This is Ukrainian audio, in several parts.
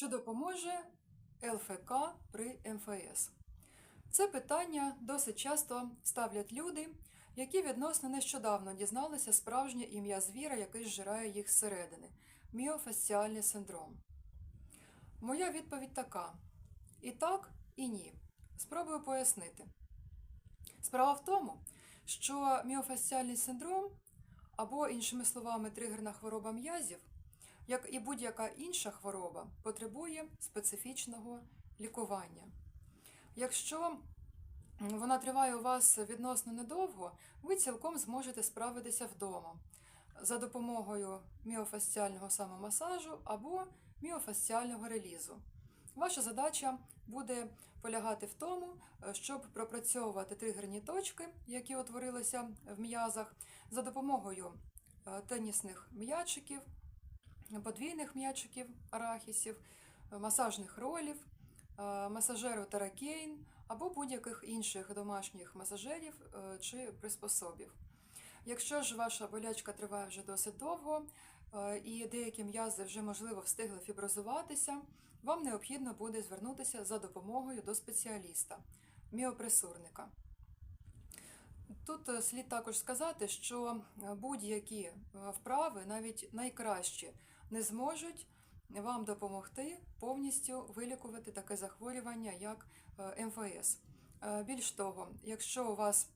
Чи допоможе ЛФК при МФС? Це питання досить часто ставлять люди, які відносно нещодавно дізналися справжнє ім'я звіра, який зжирає їх зсередини міофасціальний синдром. Моя відповідь така: і так, і ні. Спробую пояснити. Справа в тому, що міофасціальний синдром, або, іншими словами, тригерна хвороба м'язів, як і будь-яка інша хвороба, потребує специфічного лікування. Якщо вона триває у вас відносно недовго, ви цілком зможете справитися вдома за допомогою міофасціального самомасажу або міофасціального релізу. Ваша задача буде полягати в тому, щоб пропрацьовувати тригерні точки, які утворилися в м'язах, за допомогою е, тенісних м'ячиків, подвійних м'ячиків арахісів, е, масажних ролів, е, масажеру теракейн або будь-яких інших домашніх масажерів е, чи приспособів. Якщо ж ваша болячка триває вже досить довго і деякі м'язи вже можливо встигли фіброзуватися, вам необхідно буде звернутися за допомогою до спеціаліста, міопресурника. Тут слід також сказати, що будь-які вправи, навіть найкращі, не зможуть вам допомогти повністю вилікувати таке захворювання, як е, МФС. Е, Більш того, якщо у вас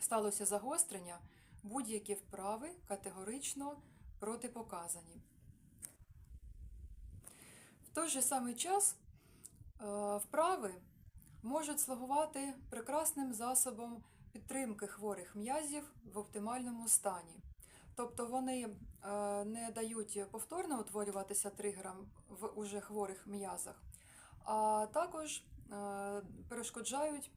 сталося загострення, будь-які вправи категорично протипоказані. В той же самий час е, вправи можуть слугувати прекрасним засобом підтримки хворих м'язів в оптимальному стані. Тобто вони е, не дають повторно утворюватися тригерам в уже хворих м'язах, а також е, перешкоджають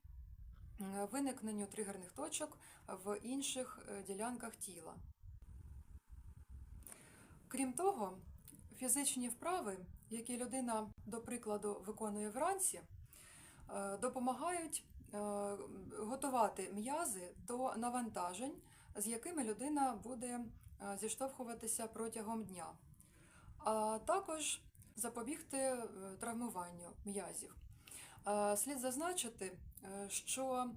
е, виникненню тригерних точок в інших ділянках тіла. Крім того, фізичні вправи, які людина, до прикладу, виконує вранці, допомагають готувати м'язи до навантажень, з якими людина буде е, зіштовхуватися протягом дня, а також запобігти е, травмуванню м'язів. Е, Слід зазначити, що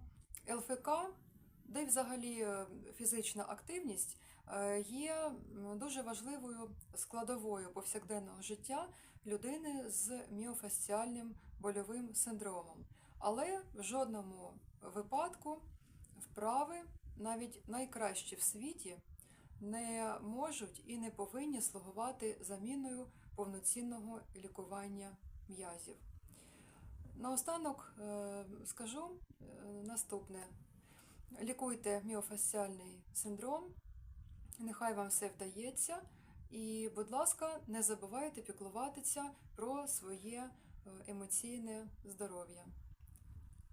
ЛФК, де й взагалі фізична активність, є дуже важливою складовою повсякденного життя людини з міофасціальним больовим синдромом. Але в жодному випадку вправи, навіть найкращі в світі, не можуть і не повинні слугувати заміною повноцінного лікування м'язів. Наостанок е, скажу е, наступне: лікуйте міофасціальний синдром, нехай вам все вдається. І, будь ласка, не забувайте піклуватися про своє е, емоційне здоров'я.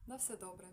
На все добре.